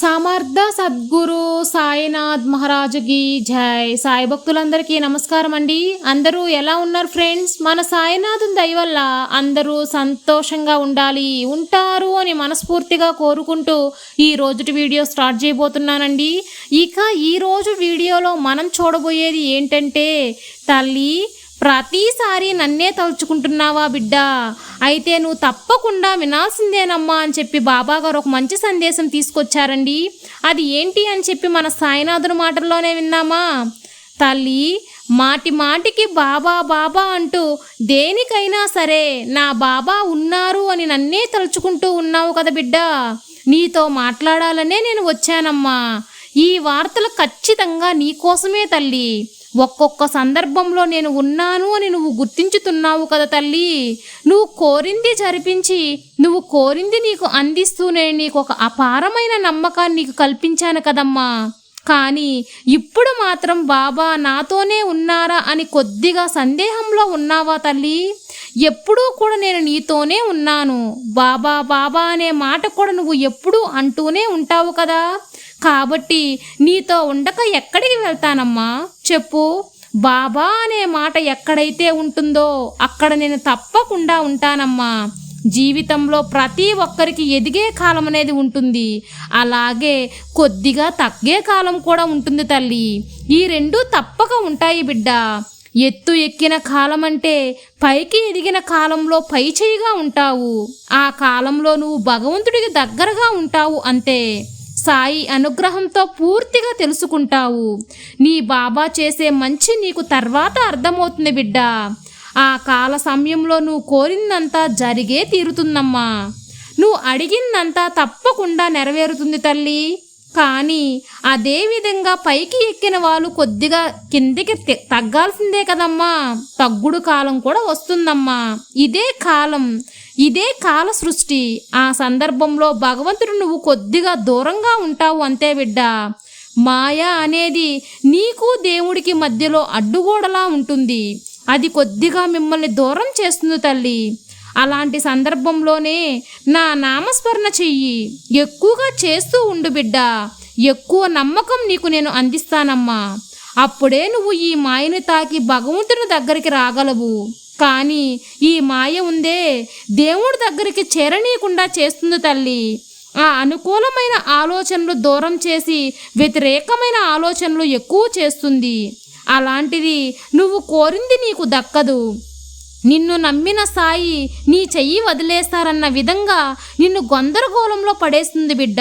సమర్థ సద్గురు సాయినాథ్ మహారాజుకి జై. సాయి భక్తులందరికీ నమస్కారం అండి. అందరూ ఎలా ఉన్నారు ఫ్రెండ్స్? మన సాయినాథుని దయవల్ల అందరూ సంతోషంగా ఉండాలి ఉంటారు అని మనస్ఫూర్తిగా కోరుకుంటూ ఈ రోజుటి వీడియో స్టార్ట్ చేయబోతున్నానండి. ఇక ఈరోజు వీడియోలో మనం చూడబోయేది ఏంటంటే తల్లి ప్రతిసారి నన్నే తలుచుకుంటున్నావా బిడ్డ? అయితే నువ్వు తప్పకుండా వినాల్సిందేనమ్మా అని చెప్పి బాబా గారు ఒక మంచి సందేశం తీసుకొచ్చారండి. అది ఏంటి అని చెప్పి మన సాయినాథుని మాటల్లోనే విన్నామా? తల్లి మాటి మాటికి బాబా బాబా అంటూ దేనికైనా సరే నా బాబా ఉన్నారు అని నన్నే తలుచుకుంటూ ఉన్నావు కదా బిడ్డ. నీతో మాట్లాడాలనే నేను వచ్చానమ్మా. ఈ వార్తలు ఖచ్చితంగా నీకోసమే తల్లి. ఒక్కొక్క సందర్భంలో నేను ఉన్నాను అని నువ్వు గుర్తించుతున్నావు కదా తల్లి. నువ్వు కోరింది జరిపించి నువ్వు కోరింది నీకు అందిస్తూనే నీకు ఒక అపారమైన నమ్మకాన్ని నీకు కల్పించాను కదమ్మా. కానీ ఇప్పుడు మాత్రం బాబా నాతోనే ఉన్నారా అని కొద్దిగా సందేహంలో ఉన్నావా తల్లి? ఎప్పుడూ కూడా నేను నీతోనే ఉన్నాను. బాబా బాబా అనే మాట కూడా నువ్వు ఎప్పుడూ అంటూనే ఉంటావు కదా. కాబట్టి నీతో ఉండక ఎక్కడికి వెళ్తానమ్మా? చెప్పు. బాబా అనే మాట ఎక్కడైతే ఉంటుందో అక్కడ నేను తప్పకుండా ఉంటానమ్మా. జీవితంలో ప్రతి ఒక్కరికి ఎదిగే కాలం అనేది ఉంటుంది. అలాగే కొద్దిగా తగ్గే కాలం కూడా ఉంటుంది తల్లి. ఈ రెండు తప్పక ఉంటాయి బిడ్డ. ఎత్తు ఎక్కిన కాలం అంటే పైకి ఎదిగిన కాలంలో పై చేయిగా ఉంటావు. ఆ కాలంలో నువ్వు భగవంతుడికి దగ్గరగా ఉంటావు అంతే. సాయి అనుగ్రహంతో పూర్తిగా తెలుసుకుంటావు. నీ బాబా చేసే మంచి నీకు తర్వాత అర్థమవుతుంది బిడ్డ. ఆ కాల సమయంలో నువ్వు కోరిందంతా జరిగే తీరుతుందమ్మా. నువ్వు అడిగిందంతా తప్పకుండా నెరవేరుతుంది తల్లి. కానీ అదే విధంగా పైకి ఎక్కిన వాళ్ళు కొద్దిగా కిందికి తగ్గాల్సిందే కదమ్మా. తగ్గుడు కాలం కూడా వస్తుందమ్మా. ఇదే కాలం ఇదే కాల సృష్టి ఆ సందర్భంలో భగవంతుడు నువ్వు కొద్దిగా దూరంగా ఉంటావు అంతే బిడ్డ. మాయ అనేది నీకు దేవుడికి మధ్యలో అడ్డుగోడలా ఉంటుంది. అది కొద్దిగా మిమ్మల్ని దూరం చేస్తుంది తల్లి. అలాంటి సందర్భంలోనే నా నామస్మరణ చెయ్యి. ఎక్కువగా చేస్తూ ఉండు బిడ్డ. ఎక్కువ నమ్మకం నీకు నేను అందిస్తానమ్మా. అప్పుడే నువ్వు ఈ మాయను తాకి భగవంతుని దగ్గరికి రాగలవు. కానీ ఈ మాయ ఉందే దేవుడి దగ్గరికి చేరనీయకుండా చేస్తుంది తల్లి. ఆ అనుకూలమైన ఆలోచనలు దూరం చేసి వ్యతిరేకమైన ఆలోచనలు ఎక్కువ చేస్తుంది. అలాంటిది నువ్వు కోరింది నీకు దక్కదు. నిన్ను నమ్మిన సాయి నీ చెయ్యి వదిలేస్తారన్న విధంగా నిన్ను గందరగోళంలో పడేస్తుంది బిడ్డ.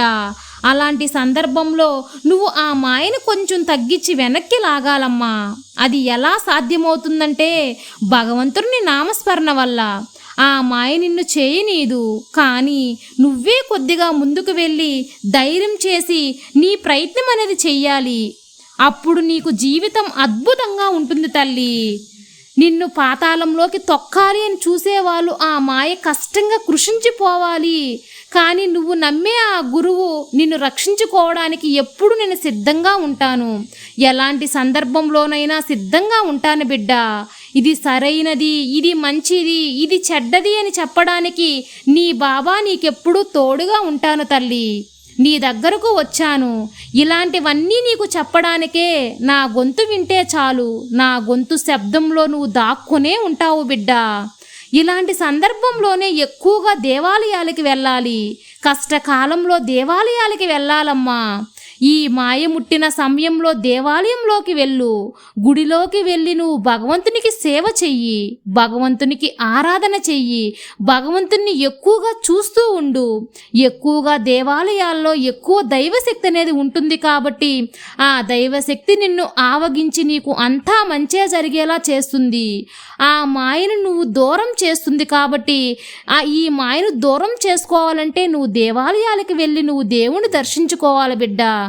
అలాంటి సందర్భంలో నువ్వు ఆ మాయను కొంచెం తగ్గించి వెనక్కి లాగాలమ్మా. అది ఎలా సాధ్యమవుతుందంటే భగవంతుని నామస్మరణ వల్ల. ఆ మాయ నిన్ను చేయనీదు. కానీ నువ్వే కొద్దిగా ముందుకు వెళ్ళి ధైర్యం చేసి నీ ప్రయత్నం అనేది చెయ్యాలి. అప్పుడు నీకు జీవితం అద్భుతంగా ఉంటుంది తల్లి. నిన్ను పాతాళంలోకి తొక్కాలి అని చూసేవాళ్ళు ఆ మాయ కష్టంగా కృషించిపోవాలి. కానీ నువ్వు నమ్మే ఆ గురువు నిన్ను రక్షించుకోవడానికి ఎప్పుడు నేను సిద్ధంగా ఉంటాను. ఎలాంటి సందర్భంలోనైనా సిద్ధంగా ఉంటాను బిడ్డ. ఇది సరైనది ఇది మంచిది ఇది చెడ్డది అని చెప్పడానికి నీ బాబా నీకెప్పుడూ తోడుగా ఉంటాను తల్లి. నీ దగ్గరకు వచ్చాను. ఇలాంటివన్నీ నీకు చెప్పడానికే నా గొంతు వింటే చాలు. నా గొంతు శబ్దంలో నువ్వు దాక్కునే ఉంటావు బిడ్డ. ఇలాంటి సందర్భంలోనే ఎక్కువగా దేవాలయాలకి వెళ్ళాలి. కష్టకాలంలో దేవాలయాలకి వెళ్ళాలమ్మా. ఈ మాయ ముట్టిన సమయంలో దేవాలయంలోకి వెళ్ళు. గుడిలోకి వెళ్ళి నువ్వు భగవంతునికి సేవ చెయ్యి. భగవంతునికి ఆరాధన చెయ్యి. భగవంతుని ఎక్కువగా చూస్తూ ఉండు. ఎక్కువగా దేవాలయాల్లో ఎక్కువ దైవశక్తి అనేది ఉంటుంది కాబట్టి ఆ దైవశక్తి నిన్ను ఆవగించి నీకు అంతా మంచే జరిగేలా చేస్తుంది. ఆ మాయను నువ్వు దూరం చేస్తుంది కాబట్టి ఆ ఈ మాయను దూరం చేసుకోవాలంటే నువ్వు దేవాలయాలకు వెళ్ళి నువ్వు దేవుని దర్శించుకోవాలి బిడ్డ.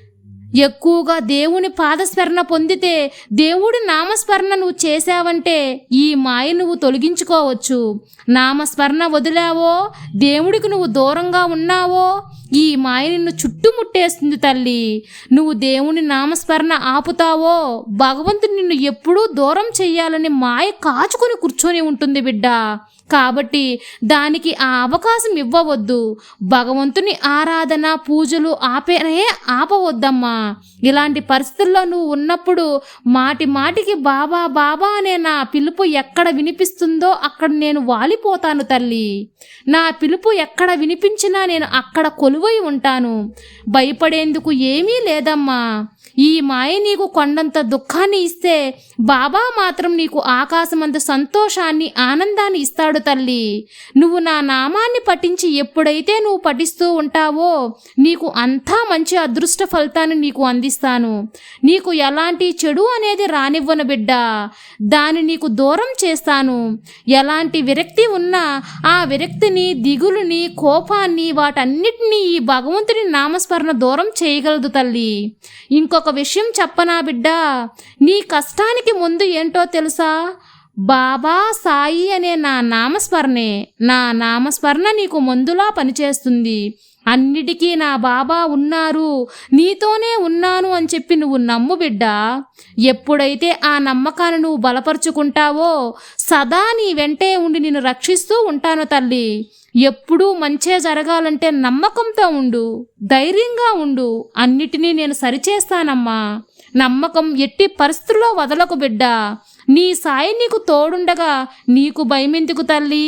ఎక్కువగా దేవుని పాదస్మరణ పొందితే దేవుడి నామస్మరణ నువ్వు చేశావంటే ఈ మాయ నువ్వు తొలగించుకోవచ్చు. నామస్మరణ వదిలావో? దేవుడికి నువ్వు దూరంగా ఉన్నావో? ఈ మాయ నిన్ను చుట్టుముట్టేస్తుంది తల్లి. నువ్వు దేవుని నామస్మరణ ఆపుతావో? భగవంతుడు నిన్ను ఎప్పుడూ దూరం చెయ్యాలని మాయ కాచుకొని కూర్చొని ఉంటుంది బిడ్డ. కాబట్టి దానికి ఆ అవకాశం ఇవ్వవద్దు. భగవంతుని ఆరాధన పూజలు ఆపేనే ఆపవద్దమ్మా. ఇలాంటి పరిస్థితుల్లో నువ్వు ఉన్నప్పుడు మాటి మాటికి బాబా బాబా అనే నా పిలుపు ఎక్కడ వినిపిస్తుందో అక్కడ నేను వాలిపోతాను తల్లి. నా పిలుపు ఎక్కడ వినిపించినా నేను అక్కడ కొలువై ఉంటాను. భయపడేందుకు ఏమీ లేదమ్మా. ఈ మాయ నీకు కొండంత దుఃఖాన్ని ఇస్తే బాబా మాత్రం నీకు ఆకాశమంత సంతోషాన్ని ఆనందాన్ని ఇస్తాడు తల్లి. నువ్వు నా నామాన్ని పఠించి ఎప్పుడైతే నువ్వు పఠిస్తూ ఉంటావో నీకు అంతా మంచి అదృష్ట ఫలితాన్ని నీకు అందిస్తాను. నీకు ఎలాంటి చెడు అనేది రానివ్వను బిడ్డ. దాన్ని నీకు దూరం చేస్తాను. ఎలాంటి విరక్తి ఉన్నా ఆ విరక్తిని దిగులుని కోపాన్ని వాటన్నిటినీ ఈ భగవంతుని నామస్మరణ దూరం చేయగలదు తల్లి. ఇంకొక విషయం చెప్పనా బిడ్డ. నీ కష్టానికి ముందు ఏంటో తెలుసా? బాబా సాయి అనే నా నామస్మరణే. నా నామస్మరణ నీకు మందులా పనిచేస్తుంది. అన్నిటికీ నా బాబా ఉన్నారు. నీతోనే ఉన్నాను అని చెప్పి నువ్వు నమ్ము బిడ్డ. ఎప్పుడైతే ఆ నమ్మకాన్ని నువ్వు బలపరుచుకుంటావో సదా నీ వెంటే ఉండి నిన్ను రక్షిస్తూ ఉంటాను తల్లి. ఎప్పుడూ మంచే జరగాలంటే నమ్మకంతో ఉండు ధైర్యంగా ఉండు. అన్నిటినీ నేను సరిచేస్తానమ్మా. నమ్మకం ఎట్టి పరిస్థితుల్లో వదలకు బిడ్డ. నీ సాయి నీకు తోడుండగా నీకు భయమెందుకు తల్లి?